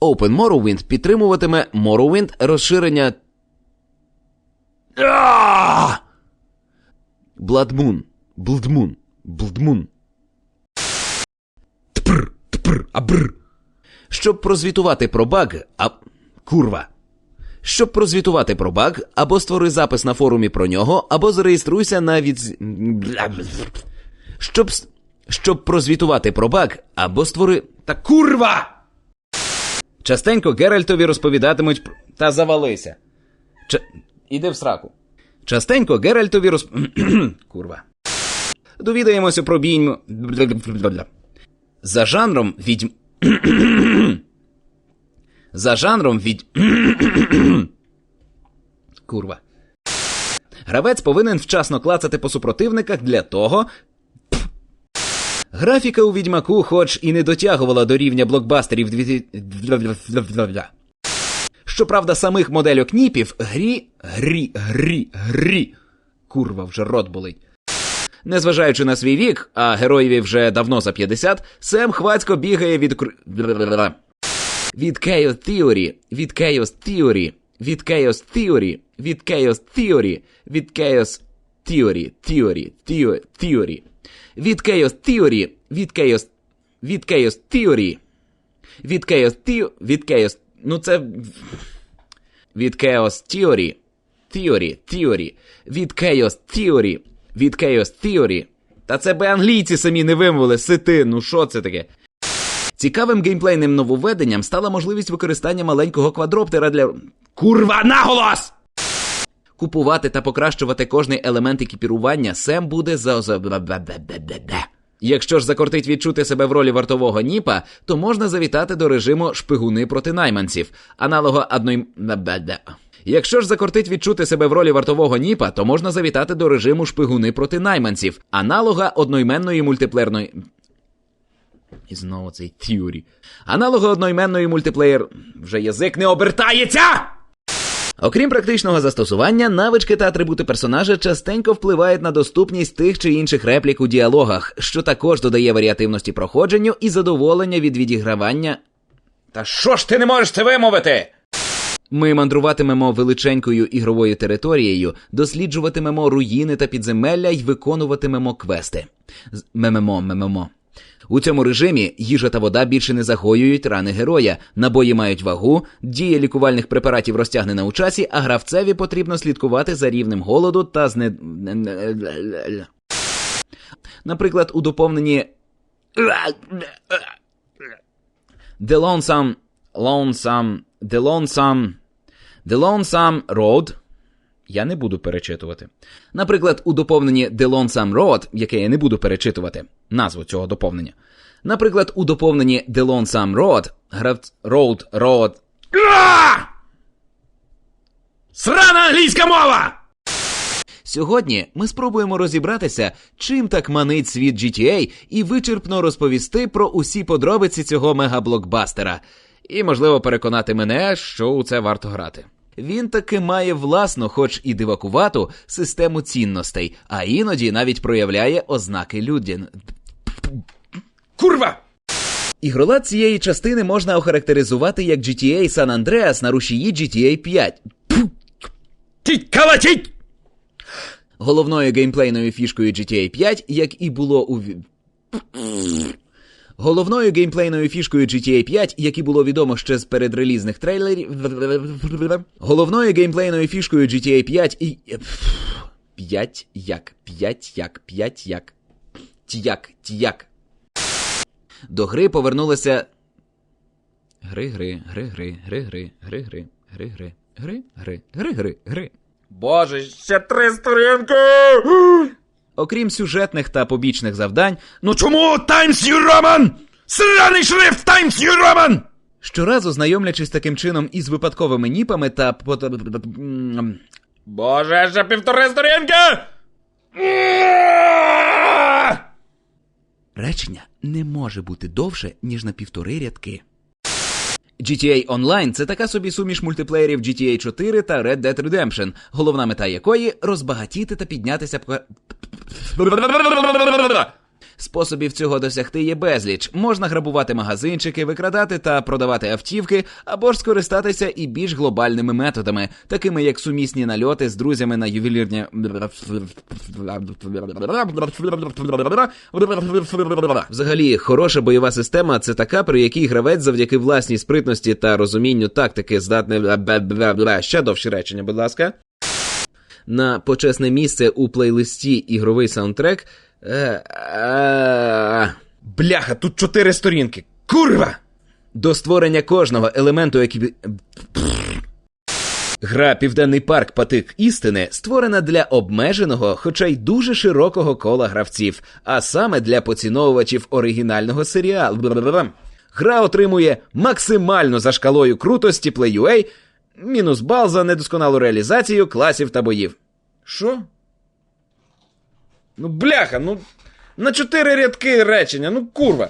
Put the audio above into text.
Open Morrowind підтримуватиме Morrowind розширення. Moon. Blood Moon. Тпр, тпр, абр. Щоб прозвітувати про баг, а. Курва. Щоб прозвітувати про баг, або створи запис на форумі про нього, або зареєструйся на від... Щоб... Щоб прозвітувати про баг, або створи... Та курва! Частенько Геральтові розповідатимуть про... Та завалися. Ч... Іди в сраку. Частенько Геральтові розп... Курва. Довідаємося про бійню... За жанром відьм... За жанром від... Курва. Гравець повинен вчасно клацати по супротивниках для того. Графіка у відьмаку, хоч і не дотягувала до рівня блокбастерів 2000... Щоправда, самих модельок ніпів грі, грі, грі, грі. Курва, вже рот болить. Незважаючи на свій вік, а героєві вже давно за 50, Сем хвацько бігає від. Від Chaos Theory, від Chaos Theory, від Chaos Theory, від Chaos Theory, від Chaos Theory, Theory, Theo- Theory, від Chaos Theory, від Chaos, від Chaos Theory, від Chaos Theo, від Chaos, ну це від Chaos Theory, Theory, Theory, від Chaos Theory, від Chaos Theory. Та це би англійці самі не вимовили, сити, ну що це таке? Цікавим геймплейним нововведенням стала можливість використання маленького квадроптера для. Курва наголос! Купувати та покращувати кожний елемент екіпірування Сем буде за. Якщо ж закортить відчути себе в ролі вартового ніпа, то можна завітати до режиму шпигуни проти найманців, аналога одної. Якщо ж закортить відчути себе в ролі вартового ніпа, то можна завітати до режиму шпигуни проти найманців, аналога одноіменної мультиплеерної. І знову цей Theory. Аналоги одноіменної мультиплеєр. Вже язик не обертається! Окрім практичного застосування, навички та атрибути персонажа частенько впливають на доступність тих чи інших реплік у діалогах, що також додає варіативності проходженню і задоволення від відігравання. Та що ж ти не можеш це вимовити? Ми мандруватимемо величенькою ігровою територією, досліджуватимемо руїни та підземелля й виконуватимемо квести. Мемемо, мемемо. У цьому режимі їжа та вода більше не загоюють рани героя, набої мають вагу, дія лікувальних препаратів розтягнена у часі, а гравцеві потрібно слідкувати за рівнем голоду та зне... Наприклад, у доповненні The Lonesome... Lonesome... The Lonesome... The Lonesome Road я не буду перечитувати. Наприклад, у доповненні The Lonesome Road, яке я не буду перечитувати, назву цього доповнення. Наприклад, у доповненні The Lonesome Road, гравць Road, Road. Срана англійська мова! Сьогодні ми спробуємо розібратися, чим так манить світ GTA і вичерпно розповісти про усі подробиці цього мегаблокбастера. І, можливо, переконати мене, що у це варто грати. Він таки має власну, хоч і дивакувату, систему цінностей, а іноді навіть проявляє ознаки людін. Курва! Ігролад цієї частини можна охарактеризувати як GTA San Andreas на рушії GTA 5. Тіть калатіть! Головною геймплейною фішкою GTA 5, як і було у. Головною геймплейною фішкою GTA 5, як і було відомо ще з передрелізних трейлерів. Головною геймплейною фішкою GTA 5 і. 5 як, 5 як, 5 як. Тяк, тяк. До гри повернулися. Гри, гри, гри, гри, гри, гри, гри, гри, гри, гри, гри, гри, гри, гри, гри. Боже, ще три сторінки! Окрім сюжетних та побічних завдань, ну чому Times New Roman? Сраний шрифт Times New Roman! Щоразу знайомлячись таким чином із випадковими ніпами та Боже, ще півтори сторінки! Речення не може бути довше, ніж на півтори рядки. GTA Online – це така собі суміш мультиплеєрів GTA 4 та Red Dead Redemption, головна мета якої розбагатіти та піднятися. По- Способів цього досягти є безліч. Можна грабувати магазинчики, викрадати та продавати автівки, або ж скористатися і більш глобальними методами, такими як сумісні нальоти з друзями на ювелірні. Взагалі, хороша бойова система це така, при якій гравець завдяки власній спритності та розумінню тактики здатний ще довші речення, будь ласка. На почесне місце у плейлисті ігровий саундтрек. Е, е, Бляха, тут чотири сторінки. Курва! до створення кожного елементу екіпі... Гра Південний парк Патик істини створена для обмеженого, хоча й дуже широкого кола гравців, а саме для поціновувачів оригінального серіалу. Гра отримує максимально за шкалою крутості Play.ua, мінус бал за недосконалу реалізацію класів та боїв. Що? Ну, бляха, ну. На чотири рядки речення, ну курва.